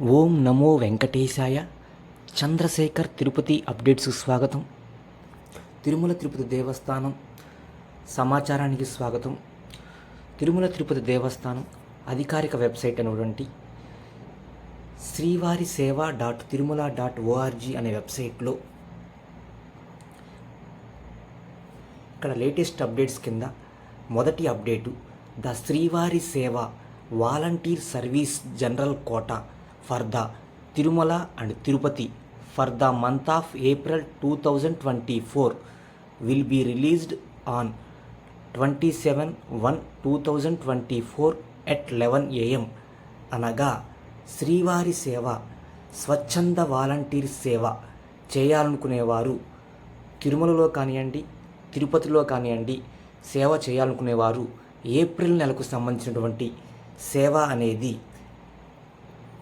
ఓం నమో వెంకటేశాయ. Chandrasekhar Tirupati updates స్వాగతం. తిరుమల తిరుపతి దేవస్థానం సమాచారానికి స్వాగతం. తిరుమల తిరుపతి దేవస్థానం అధికారిక వెబ్సైట్ అనేటువంటి శ్రీవారి సేవ డాట్ తిరుమల డాట్ ఓఆర్జీ అనే వెబ్సైట్లో ఇక్కడ లేటెస్ట్ అప్డేట్స్ కింద మొదటి update the Srivari seva volunteer service general quota for the Tirumala and Tirupati. For the month of April two thousand twenty four will be released on twenty seven one two thousand twenty four at eleven AM అనగా శ్రీవారి సేవ స్వచ్ఛంద volunteer సేవ చేయాలనుకునేవారు. తిరుమలలో కానివ్వండి తిరుపతిలో కానివ్వండి సేవ చేయాలనుకునేవారు. April నెలకు సంబంధించినటువంటి సేవ అనేది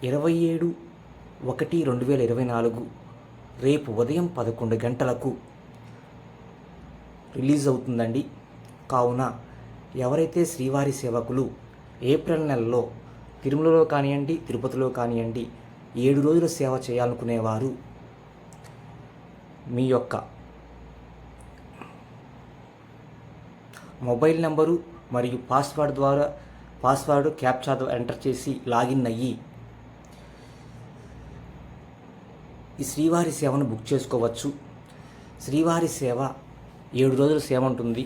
ఇరవై ఏడు ఒకటి రెండు వేల ఇరవై నాలుగు రేపు ఉదయం పదకొండు గంటలకు రిలీజ్ అవుతుందండి. కావున ఎవరైతే శ్రీవారి సేవకులు ఏప్రిల్ నెలలో తిరుమలలో కానివ్వండి తిరుపతిలో కానివ్వండి ఏడు రోజుల సేవ చేయాలనుకునేవారు మీ యొక్క మొబైల్ నెంబరు మరియు పాస్వర్డ్ ద్వారా పాస్వర్డ్ క్యాప్చా ఎంటర్ చేసి లాగిన్ అయ్యి ఈ శ్రీవారి సేవను బుక్ చేసుకోవచ్చు. శ్రీవారి సేవ ఏడు రోజుల సేవ ఉంటుంది.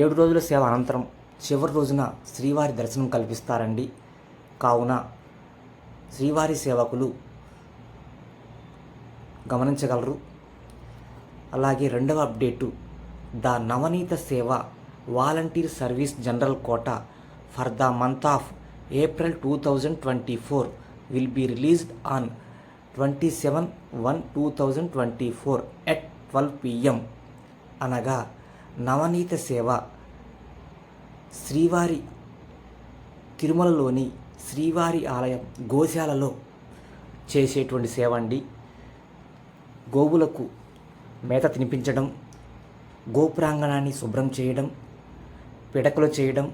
ఏడు రోజుల సేవ అనంతరం చివరి రోజున శ్రీవారి దర్శనం కల్పిస్తారండి. కావున శ్రీవారి సేవకులు గమనించగలరు. అలాగే రెండవ update the Navaneetha seva volunteer service general quota for the month of April two thousand twenty four will be released on twenty seven one two thousand twenty four at twelve PM అనగా నవనీత సేవ శ్రీవారి తిరుమలలోని శ్రీవారి ఆలయం గోశాలలో చేసేటువంటి సేవ అండి. గోవులకు మేత తినిపించడం గోపురాంగణాన్ని శుభ్రం చేయడం పిడకలు చేయడం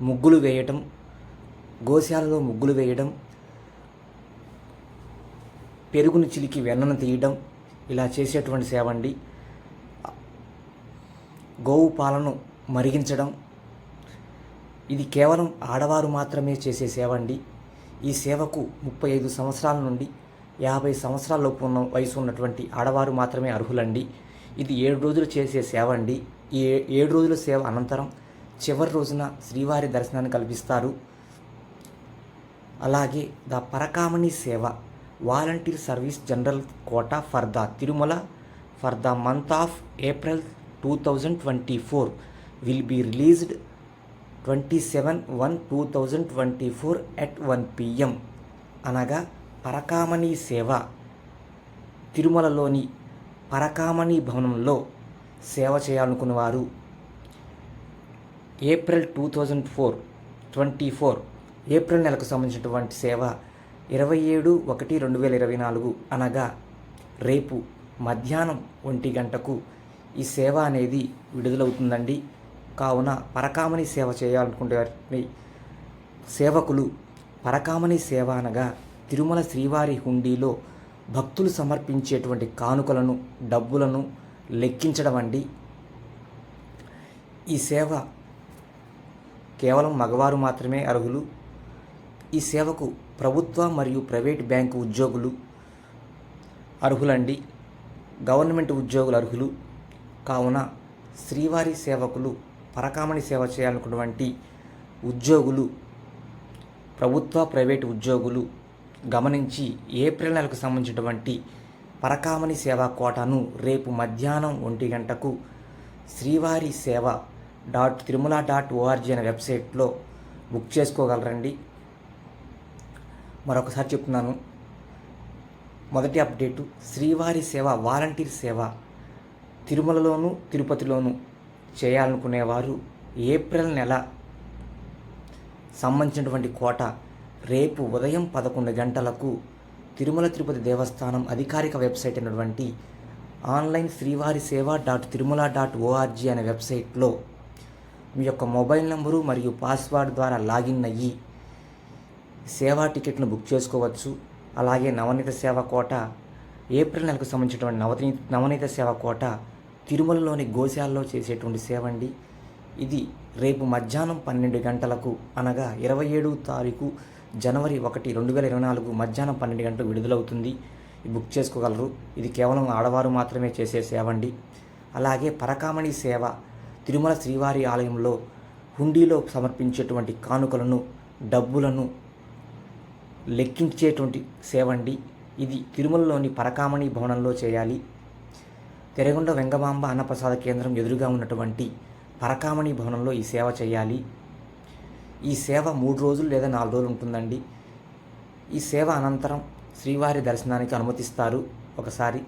ముగ్గులు వేయడం గోశాలలో ముగ్గులు వేయడం పెరుగును చిలికి వెన్నను తీయడం ఇలా చేసేటువంటి సేవ అండి. గోవు పాలను మరిగించడం ఇది కేవలం ఆడవారు మాత్రమే చేసే సేవ అండి. ఈ సేవకు ముప్పై ఐదు సంవత్సరాల నుండి యాభై సంవత్సరాలలోపు ఉన్న వయసు ఉన్నటువంటి ఆడవారు మాత్రమే అర్హులండి. ఇది ఏడు రోజులు చేసే సేవ అండి. ఈ ఏ- ఏడు రోజుల సేవ అనంతరం చివరి రోజున శ్రీవారి దర్శనాన్ని కల్పిస్తారు. అలాగే the Parakamani seva volunteer service general quota for the Tirumala for the month of April two thousand twenty four will be released twenty seven one two thousand twenty four at one PM అనగా పరకామణి సేవ. తిరుమలలోని పరకామణి భవనంలో సేవ చేయాలనుకున్నవారు April two thousand four twenty four April నెలకు సంబంధించినటువంటి సేవ ఇరవై ఏడు ఒకటి రెండు వేల ఇరవై నాలుగు అనగా రేపు మధ్యాహ్నం ఒంటి గంటకు ఈ సేవ అనేది విడుదలవుతుందండి. కావున పరకామణి సేవ చేయాలనుకుంటే సేవకులు పరకామణి సేవ అనగా తిరుమల శ్రీవారి హుండీలో భక్తులు సమర్పించేటువంటి కానుకలను డబ్బులను లెక్కించడం అండి. ఈ సేవ కేవలం మగవారు మాత్రమే అర్హులు. ఈ సేవకు ప్రభుత్వ మరియు ప్రైవేట్ బ్యాంకు ఉద్యోగులు అర్హులండి. గవర్నమెంట్ ఉద్యోగులు అర్హులు. కావున శ్రీవారి సేవకులు పరకామణి సేవ చేయాలనుకున్నటువంటి ఉద్యోగులు ప్రభుత్వ ప్రైవేటు ఉద్యోగులు గమనించి ఏప్రిల్ నెలకు సంబంధించినటువంటి పరకామణి సేవా కోటాను రేపు మధ్యాహ్నం ఒంటి గంటకు శ్రీవారి సేవ డాట్ తిరుమల డాట్ ఓఆర్జీ అనే వెబ్సైట్లో బుక్ చేసుకోగలరండి. మరొకసారి చెప్తున్నాను. మొదటి అప్డేటు శ్రీవారి సేవ వాలంటీర్ సేవ తిరుమలలోను తిరుపతిలోను చేయాలనుకునేవారు ఏప్రిల్ నెల సంబంధించినటువంటి కోట రేపు ఉదయం పదకొండు గంటలకు తిరుమల తిరుపతి దేవస్థానం అధికారిక వెబ్సైట్ అయినటువంటి ఆన్లైన్ శ్రీవారి సేవ డాట్ తిరుమల డాట్ ఓఆర్జీ అనే వెబ్సైట్లో మీ యొక్క మొబైల్ నంబరు మరియు పాస్వర్డ్ ద్వారా లాగిన్ అయ్యి సేవా టికెట్ను బుక్ చేసుకోవచ్చు. అలాగే నవనీత సేవ కోట ఏప్రిల్ నెలకు సంబంధించినటువంటి నవనీ నవనీత సేవ కోట తిరుమలలోని గోశాలలో చేసేటువంటి సేవ అండి. ఇది రేపు మధ్యాహ్నం పన్నెండు గంటలకు అనగా ఇరవై ఏడు తారీఖు జనవరి ఒకటి రెండు వేల ఇరవై నాలుగు మధ్యాహ్నం పన్నెండు గంటలకు విడుదలవుతుంది. బుక్ చేసుకోగలరు. ఇది కేవలం ఆడవారు మాత్రమే చేసే సేవ అండి. అలాగే పరకామణి సేవ తిరుమల శ్రీవారి ఆలయంలో హుండీలో సమర్పించేటువంటి కానుకలను డబ్బులను లెక్కించేటువంటి సేవ అండి. ఇది తిరుమలలోని పరకామణి భవనంలో చేయాలి. తెరగొండ వెంగమాంబ అన్నప్రసాద కేంద్రం ఎదురుగా ఉన్నటువంటి పరకామణి భవనంలో ఈ సేవ చేయాలి. ఈ సేవ మూడు రోజులు లేదా నాలుగు రోజులు ఉంటుందండి. ఈ సేవ అనంతరం శ్రీవారి దర్శనానికి అనుమతిస్తారు ఒకసారి.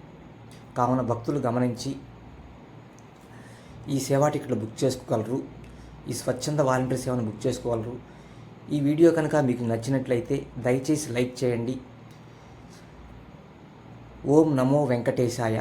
కావున భక్తులు గమనించి ఈ సేవా టికెట్లు బుక్ చేసుకోగలరు. ఈ స్వచ్ఛంద వాలంటీర్ సేవను బుక్ చేసుకోగలరు. ఈ వీడియో కనుక మీకు నచ్చినట్లయితే దయచేసి లైక్ చేయండి. ఓం నమో వెంకటేశాయ.